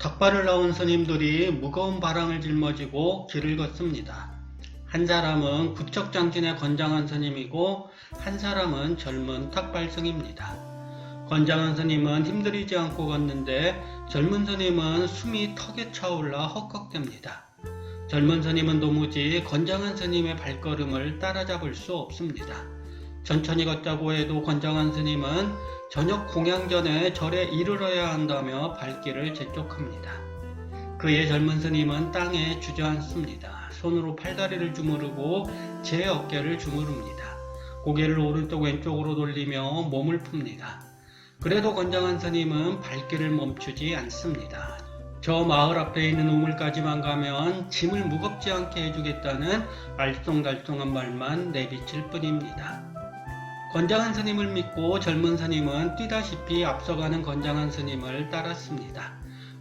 닭발을 나온 스님들이 무거운 바랑을 짊어지고 길을 걷습니다. 한 사람은 구척장진의 건장한 스님이고 한 사람은 젊은 탁발승입니다. 건장한 스님은 힘들이지 않고 걷는데 젊은 스님은 숨이 턱에 차올라 헉헉댑니다. 젊은 스님은 도무지 건장한 스님의 발걸음을 따라잡을 수 없습니다. 천천히 걷자고 해도 건장한 스님은 저녁 공양 전에 절에 이르러야 한다며 발길을 재촉합니다. 그의 젊은 스님은 땅에 주저앉습니다. 손으로 팔다리를 주무르고 제 어깨를 주무릅니다. 고개를 오른쪽 왼쪽으로 돌리며 몸을 풉니다. 그래도 건장한 스님은 발길을 멈추지 않습니다. 저 마을 앞에 있는 우물까지만 가면 짐을 무겁지 않게 해주겠다는 알쏭달쏭한 말만 내비칠 뿐입니다. 건장한 스님을 믿고 젊은 스님은 뛰다시피 앞서가는 건장한 스님을 따랐습니다.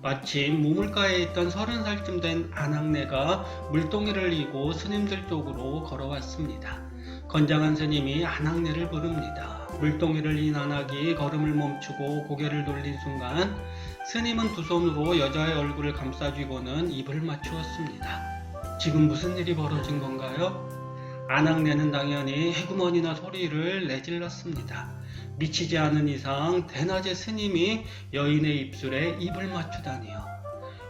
마침 우물가에 있던 서른 살쯤 된 아낙네가 물동이를 이고 스님들 쪽으로 걸어왔습니다. 건장한 스님이 아낙네를 부릅니다. 물동이를 인 아낙이 걸음을 멈추고 고개를 돌린 순간 스님은 두 손으로 여자의 얼굴을 감싸쥐고는 입을 맞추었습니다. 지금 무슨 일이 벌어진 건가요? 아낙네는 당연히 해구머니나 소리를 내질렀습니다. 미치지 않은 이상 대낮에 스님이 여인의 입술에 입을 맞추다니요.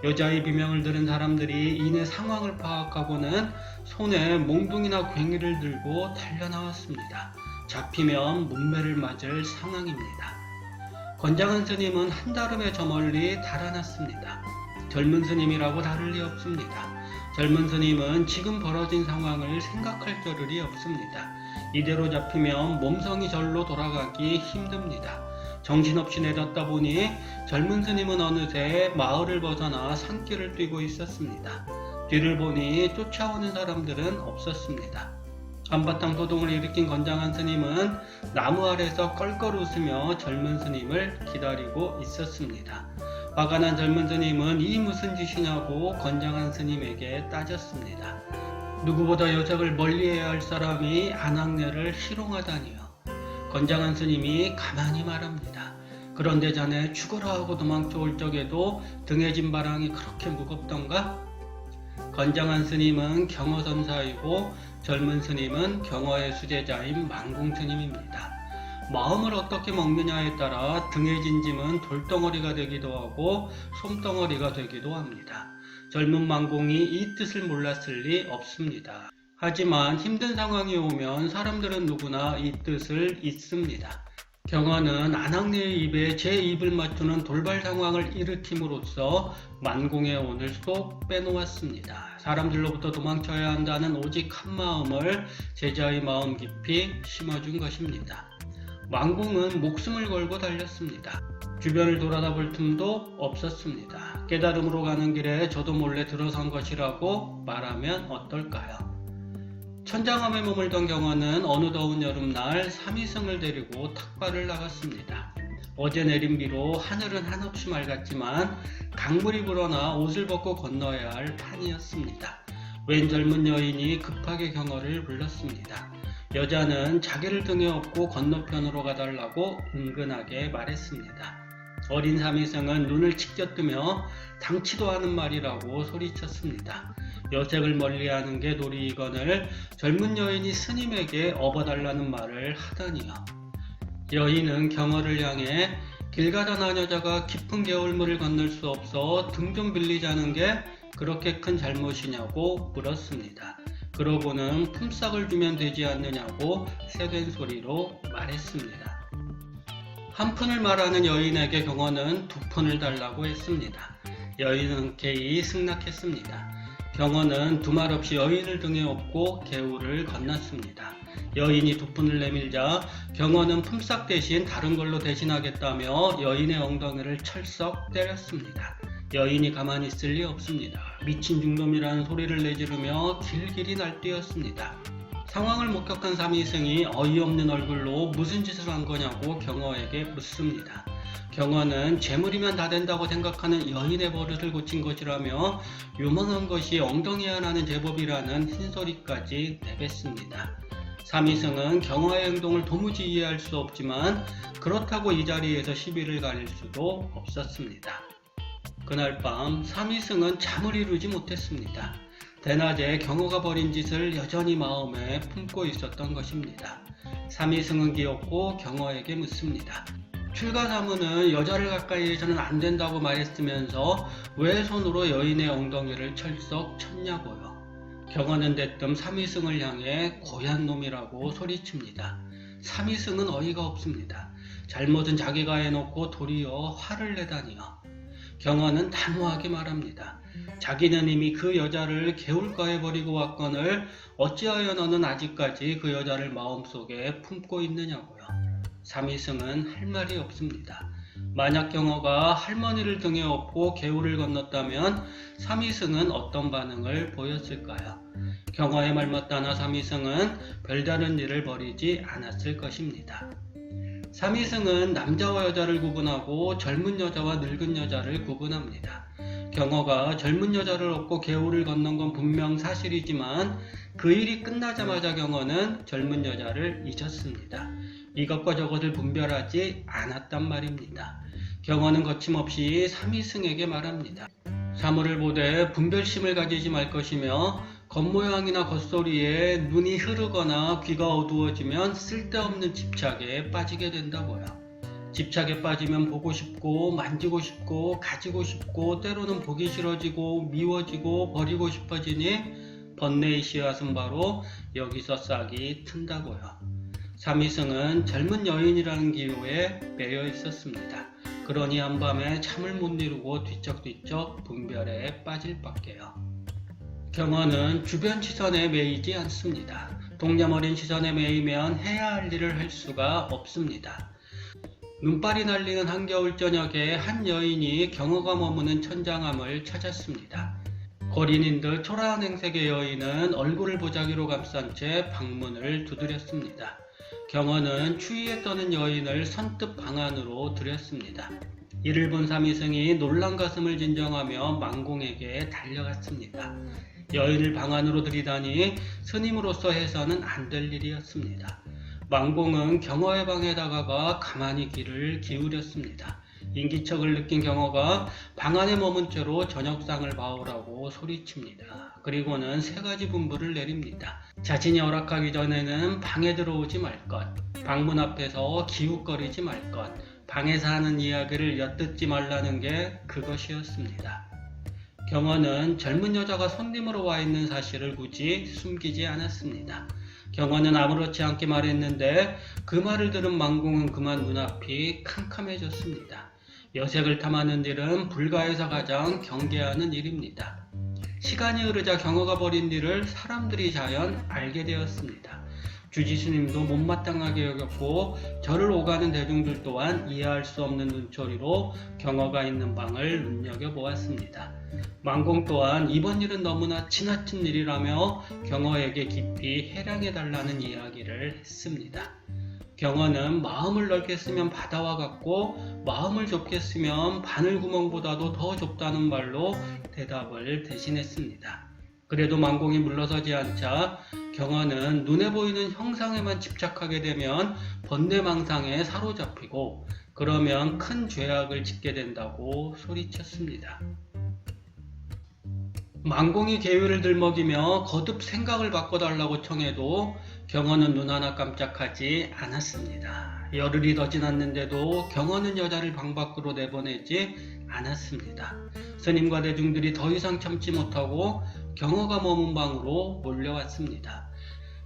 여자의 비명을 들은 사람들이 이내 상황을 파악하고는 손에 몽둥이나 괭이를 들고 달려나왔습니다. 잡히면 문매를 맞을 상황입니다. 건장한 스님은 한다름에 저 멀리 달아났습니다. 젊은 스님이라고 다를 리 없습니다. 젊은 스님은 지금 벌어진 상황을 생각할 겨를이 없습니다. 이대로 잡히면 몸성이 절로 돌아가기 힘듭니다. 정신없이 내렸다 보니 젊은 스님은 어느새 마을을 벗어나 산길을 뛰고 있었습니다. 뒤를 보니 쫓아오는 사람들은 없었습니다. 한바탕 소동을 일으킨 건장한 스님은 나무 아래서 껄껄 웃으며 젊은 스님을 기다리고 있었습니다. 화가 난 젊은 스님은 이 무슨 짓이냐고 건장한 스님에게 따졌습니다. 누구보다 여적을 멀리해야 할 사람이 안악내를 희롱하다니요. 건장한 스님이 가만히 말합니다. 그런데 자네 죽어라 하고 도망쳐올 적에도 등에 진 바랑이 그렇게 무겁던가? 건장한 스님은 경어선사이고 젊은 스님은 경어의 수제자인 망공 스님입니다. 마음을 어떻게 먹느냐에 따라 등에 진 짐은 돌덩어리가 되기도 하고 솜덩어리가 되기도 합니다. 젊은 망공이 이 뜻을 몰랐을 리 없습니다. 하지만 힘든 상황이 오면 사람들은 누구나 이 뜻을 잊습니다. 경화는 안학내의 입에 제 입을 맞추는 돌발 상황을 일으킴으로써 만공의 온을 쏙 빼놓았습니다. 사람들로부터 도망쳐야 한다는 오직 한 마음을 제자의 마음 깊이 심어준 것입니다. 만공은 목숨을 걸고 달렸습니다. 주변을 돌아다 볼 틈도 없었습니다. 깨달음으로 가는 길에 저도 몰래 들어선 것이라고 말하면 어떨까요? 천장함에 머물던 경화는 어느 더운 여름날 삼이승을 데리고 탁발을 나갔습니다. 어제 내린 비로 하늘은 한없이 맑았지만 강물이 불어나 옷을 벗고 건너야 할 판이었습니다. 웬 젊은 여인이 급하게 경어를 불렀습니다. 여자는 자기를 등에 업고 건너편으로 가달라고 은근하게 말했습니다. 어린 삼이승은 눈을 치켜 뜨며 당치도 않은 말이라고 소리쳤습니다. 여색을 멀리하는 게 놀이이거늘 젊은 여인이 스님에게 업어달라는 말을 하다니요. 여인은 경어를 향해 길 가다 난 여자가 깊은 개울물을 건널 수 없어 등 좀 빌리자는 게 그렇게 큰 잘못이냐고 물었습니다. 그러고는 품삯을 주면 되지 않느냐고 세된 소리로 말했습니다. 한 푼을 말하는 여인에게 경어는 두 푼을 달라고 했습니다. 여인은 개이 승낙했습니다. 경어는 두말 없이 여인을 등에 업고 개울을 건넜습니다. 여인이 두 푼을 내밀자 경어는 품삯 대신 다른 걸로 대신하겠다며 여인의 엉덩이를 철썩 때렸습니다. 여인이 가만히 있을 리 없습니다. 미친 중놈이라는 소리를 내지르며 길길이 날뛰었습니다. 상황을 목격한 삼이승이 어이없는 얼굴로 무슨 짓을 한 거냐고 경어에게 묻습니다. 경어는 재물이면 다 된다고 생각하는 여인의 버릇을 고친 것이라며 유망한 것이 엉덩이 하나는 제법이라는 흰소리까지 내뱉습니다. 삼이승은 경화의 행동을 도무지 이해할 수 없지만 그렇다고 이 자리에서 시비를 가릴 수도 없었습니다. 그날 밤 삼위승은 잠을 이루지 못했습니다. 대낮에 경호가 벌인 짓을 여전히 마음에 품고 있었던 것입니다. 삼위승은 기었고 경호에게 묻습니다. 출가 사무는 여자를 가까이 해서는 안 된다고 말했으면서 왜 손으로 여인의 엉덩이를 철썩 쳤냐고요. 경호는 대뜸 삼위승을 향해 고얀 놈이라고 소리칩니다. 삼위승은 어이가 없습니다. 잘못은 자기가 해놓고 도리어 화를 내다니요. 경호는 단호하게 말합니다. 자기는 이미 그 여자를 개울가에 버리고 왔건을 어찌하여 너는 아직까지 그 여자를 마음속에 품고 있느냐고요. 삼위승은 할 말이 없습니다. 만약 경호가 할머니를 등에 업고 개울을 건넜다면 삼위승은 어떤 반응을 보였을까요? 경호의 말 맞다나 삼위승은 별다른 일을 벌이지 않았을 것입니다. 삼위승은 남자와 여자를 구분하고 젊은 여자와 늙은 여자를 구분합니다. 경호가 젊은 여자를 업고 개울을 건넌 건 분명 사실이지만 그 일이 끝나자마자 경호는 젊은 여자를 잊었습니다. 이것과 저것을 분별하지 않았단 말입니다. 경호는 거침없이 삼위승에게 말합니다. 사물을 보되 분별심을 가지지 말 것이며 겉모양이나 겉소리에 눈이 흐르거나 귀가 어두워지면 쓸데없는 집착에 빠지게 된다고요. 집착에 빠지면 보고 싶고 만지고 싶고 가지고 싶고 때로는 보기 싫어지고 미워지고 버리고 싶어지니 번뇌의 씨앗은 바로 여기서 싹이 튼다고요. 삼위승은 젊은 여인이라는 기호에 매여 있었습니다. 그러니 한밤에 잠을 못 이루고 뒤척뒤척 분별에 빠질 밖에요. 경호는 주변 시선에 매이지 않습니다. 동념어린 시선에 매이면 해야 할 일을 할 수가 없습니다. 눈발이 날리는 한겨울 저녁에 한 여인이 경호가 머무는 천장암을 찾았습니다. 거린인 듯 초라한 행색의 여인은 얼굴을 보자기로 감싼 채 방문을 두드렸습니다. 경호는 추위에 떠는 여인을 선뜻 방 안으로 들였습니다. 이를 본 삼위승이 놀란 가슴을 진정하며 망공에게 달려갔습니다. 여인을 방 안으로 들이다니 스님으로서 해서는 안 될 일이었습니다. 망공은 경호의 방에 다가가 가만히 귀를 기울였습니다. 인기척을 느낀 경호가 방 안에 머문 채로 저녁상을 봐오라고 소리칩니다. 그리고는 세 가지 분부를 내립니다. 자신이 허락하기 전에는 방에 들어오지 말 것, 방문 앞에서 기웃거리지 말 것, 방에서 하는 이야기를 엿듣지 말라는 게 그것이었습니다. 경호는 젊은 여자가 손님으로 와 있는 사실을 굳이 숨기지 않았습니다. 경호는 아무렇지 않게 말했는데 그 말을 들은 망공은 그만 눈앞이 캄캄해졌습니다. 여색을 탐하는 일은 불가에서 가장 경계하는 일입니다. 시간이 흐르자 경호가 벌인 일을 사람들이 자연 알게 되었습니다. 주지스님도 못마땅하게 여겼고 저를 오가는 대중들 또한 이해할 수 없는 눈초리로 경호가 있는 방을 눈여겨보았습니다. 망공 또한 이번 일은 너무나 지나친 일이라며 경호에게 깊이 해량해달라는 이야기를 했습니다. 경호는 마음을 넓게 쓰면 바다와 같고 마음을 좁게 쓰면 바늘구멍보다도 더 좁다는 말로 대답을 대신했습니다. 그래도 망공이 물러서지 않자 경호는 눈에 보이는 형상에만 집착하게 되면 번뇌망상에 사로잡히고 그러면 큰 죄악을 짓게 된다고 소리쳤습니다. 망공이 계율을 들먹이며 거듭 생각을 바꿔달라고 청해도 경호는 눈 하나 깜짝하지 않았습니다. 열흘이 더 지났는데도 경호는 여자를 방 밖으로 내보내지 않았습니다. 스님과 대중들이 더 이상 참지 못하고 경호가 머문 방으로 몰려왔습니다.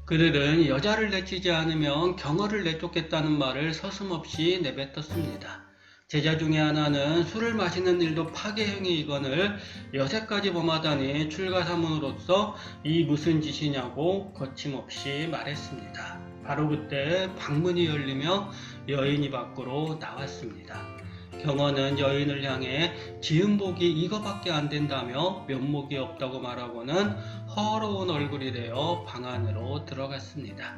그들은 여자를 내치지 않으면 경호를 내쫓겠다는 말을 서슴없이 내뱉었습니다. 제자 중에 하나는 술을 마시는 일도 파괴행위 이건을 여태까지 범하다니 출가사문으로서 이 무슨 짓이냐고 거침없이 말했습니다. 바로 그때 방문이 열리며 여인이 밖으로 나왔습니다. 경호는 여인을 향해 지은복이 이거밖에 안 된다며 면목이 없다고 말하고는 허러운 얼굴이 되어 방 안으로 들어갔습니다.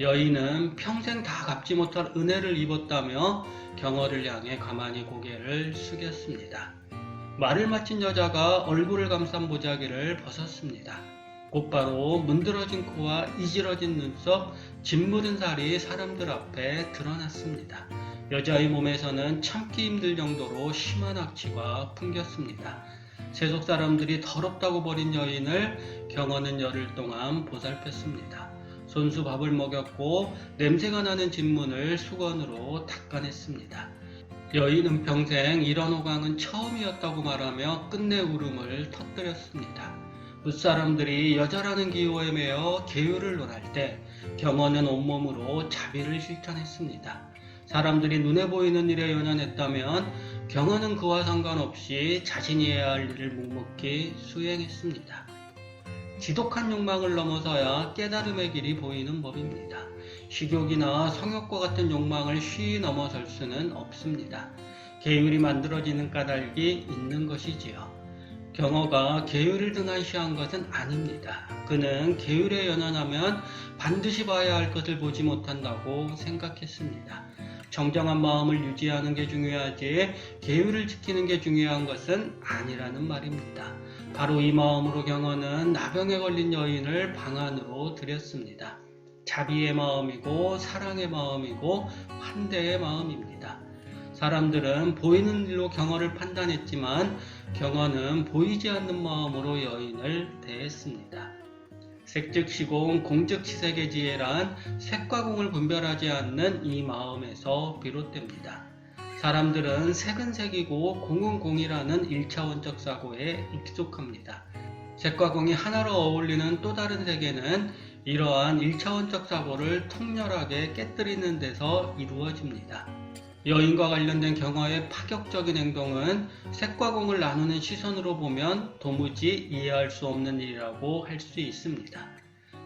여인은 평생 다 갚지 못할 은혜를 입었다며 경호를 향해 가만히 고개를 숙였습니다. 말을 마친 여자가 얼굴을 감싼 보자기를 벗었습니다. 곧바로 문드러진 코와 이질어진 눈썹, 짓 묻은 살이 사람들 앞에 드러났습니다. 여자의 몸에서는 참기 힘들 정도로 심한 악취가 풍겼습니다. 세속 사람들이 더럽다고 버린 여인을 경호는 열흘 동안 보살폈습니다. 손수 밥을 먹였고 냄새가 나는 진문을 수건으로 닦아냈습니다. 여인은 평생 이런 호강은 처음이었다고 말하며 끝내 울음을 터뜨렸습니다. 웃사람들이 여자라는 기호에 매여 계율을 논할 때 경호는 온몸으로 자비를 실천했습니다. 사람들이 눈에 보이는 일에 연연했다면 경호는 그와 상관없이 자신이 해야 할 일을 묵묵히 수행했습니다. 지독한 욕망을 넘어서야 깨달음의 길이 보이는 법입니다. 식욕이나 성욕과 같은 욕망을 쉬이 넘어설 수는 없습니다. 계율이 만들어지는 까닭이 있는 것이지요. 경어가 계율을 등한시한 것은 아닙니다. 그는 계율에 연연하면 반드시 봐야 할 것을 보지 못한다고 생각했습니다. 정정한 마음을 유지하는 게 중요하지 계율을 지키는 게 중요한 것은 아니라는 말입니다. 바로 이 마음으로 경어는 나병에 걸린 여인을 방 안으로 들였습니다. 자비의 마음이고 사랑의 마음이고 환대의 마음입니다. 사람들은 보이는 일로 경어를 판단했지만 경어는 보이지 않는 마음으로 여인을 대했습니다. 색즉시공 공즉시색의 지혜란 색과 공을 분별하지 않는 이 마음에서 비롯됩니다. 사람들은 색은 색이고 공은 공이라는 1차원적 사고에 익숙합니다. 색과 공이 하나로 어울리는 또 다른 세계는 이러한 1차원적 사고를 통렬하게 깨뜨리는 데서 이루어집니다. 여인과 관련된 경화의 파격적인 행동은 색과 공을 나누는 시선으로 보면 도무지 이해할 수 없는 일이라고 할 수 있습니다.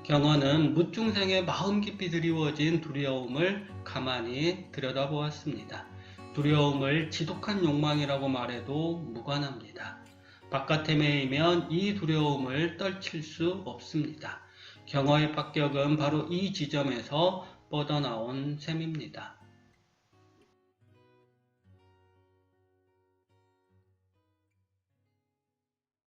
경화는 무중생의 마음 깊이 드리워진 두려움을 가만히 들여다보았습니다. 두려움을 지독한 욕망이라고 말해도 무관합니다. 바깥에 매이면 이 두려움을 떨칠 수 없습니다. 경화의 합격은 바로 이 지점에서 뻗어나온 셈입니다.